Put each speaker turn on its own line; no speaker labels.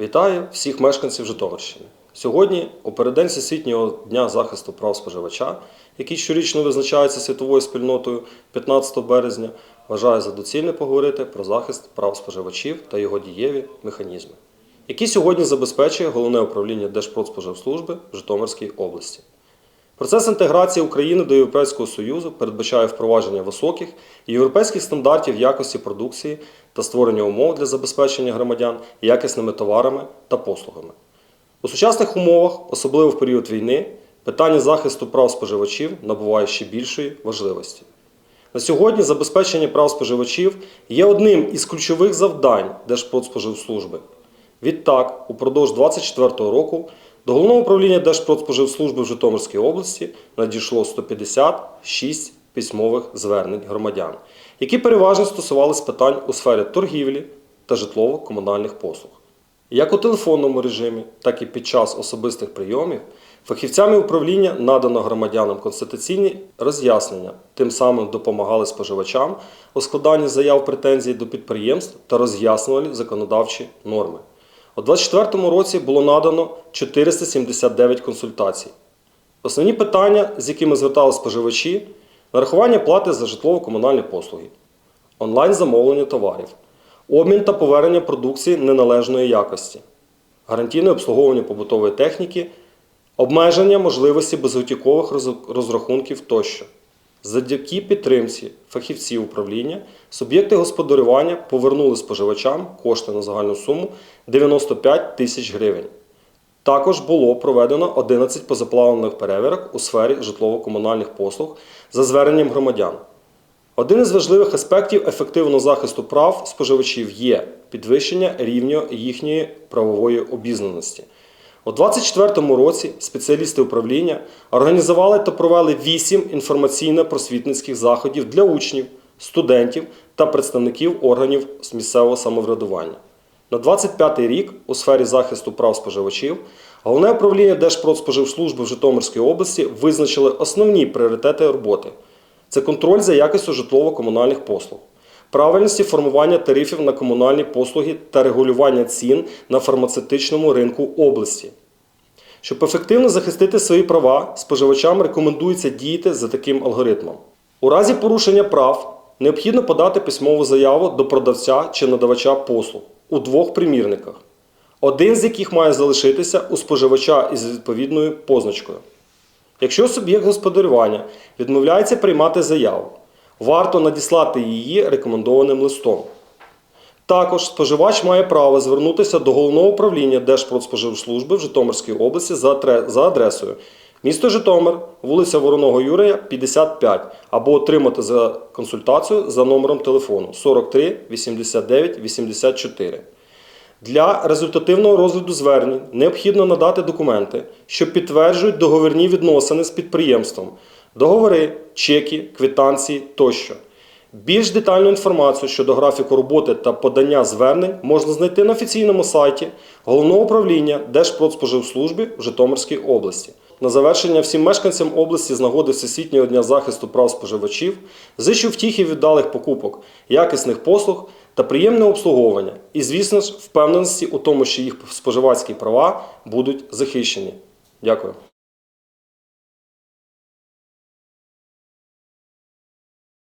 Вітаю всіх мешканців Житомирщини. Сьогодні, у переддень Всесвітнього дня захисту прав споживача, який щорічно визначається світовою спільнотою 15 березня, вважаю за доцільне поговорити про захист прав споживачів та його дієві механізми, які сьогодні забезпечує головне управління Держпродспоживслужби в Житомирській області. Процес інтеграції України до Європейського Союзу передбачає впровадження високих європейських стандартів якості продукції та створення умов для забезпечення громадян якісними товарами та послугами. У сучасних умовах, особливо в період війни, питання захисту прав споживачів набуває ще більшої важливості. На сьогодні забезпечення прав споживачів є одним із ключових завдань Держпродспоживслужби. Відтак, упродовж 2024 року до Головного управління Держпродспоживслужби в Житомирській області надійшло 156 письмових звернень громадян, які переважно стосувалися питань у сфері торгівлі та житлово-комунальних послуг. Як у телефонному режимі, так і під час особистих прийомів фахівцями управління надано громадянам конституційні роз'яснення, тим самим допомагали споживачам у складанні заяв претензій до підприємств та роз'яснювали законодавчі норми. У 2024 році було надано 479 консультацій. Основні питання, з якими звертали споживачі, нарахування плати за житлово-комунальні послуги, онлайн-замовлення товарів, обмін та повернення продукції неналежної якості, гарантійне обслуговування побутової техніки, обмеження можливості безготівкових розрахунків тощо. Завдяки підтримці фахівців управління суб'єкти господарювання повернули споживачам кошти на загальну суму 95 тисяч гривень. Також було проведено 11 позапланових перевірок у сфері житлово-комунальних послуг за зверненням громадян. Один із важливих аспектів ефективного захисту прав споживачів є підвищення рівня їхньої правової обізнаності. У 2024 році спеціалісти управління організували та провели 8 інформаційно-просвітницьких заходів для учнів, студентів та представників органів місцевого самоврядування. На 25 рік у сфері захисту прав споживачів головне управління Держпродспоживслужби в Житомирській області визначили основні пріоритети роботи. Це контроль за якістю житлово-комунальних послуг, правильності формування тарифів на комунальні послуги та регулювання цін на фармацевтичному ринку області. Щоб ефективно захистити свої права, споживачам рекомендується діяти за таким алгоритмом. У разі порушення прав необхідно подати письмову заяву до продавця чи надавача послуг у двох примірниках, один з яких має залишитися у споживача із відповідною позначкою. Якщо суб'єкт господарювання відмовляється приймати заяву, варто надіслати її рекомендованим листом. Також споживач має право звернутися до головного управління Держпродспоживслужби в Житомирській області за адресою місто Житомир, вулиця Вороного Юрія, 55, або отримати за консультацію за номером телефону 43 89 84. Для результативного розгляду звернень необхідно надати документи, що підтверджують договірні відносини з підприємством, договори, чеки, квитанції тощо. Більш детальну інформацію щодо графіку роботи та подання звернень можна знайти на офіційному сайті Головного управління Держпродспоживслужби в Житомирській області. На завершення всім мешканцям області з нагоди Всесвітнього дня захисту прав споживачів зичу втіхи віддалих покупок, якісних послуг та приємне обслуговування. І, звісно ж, впевненості у тому, що їх споживацькі права будуть захищені. Дякую.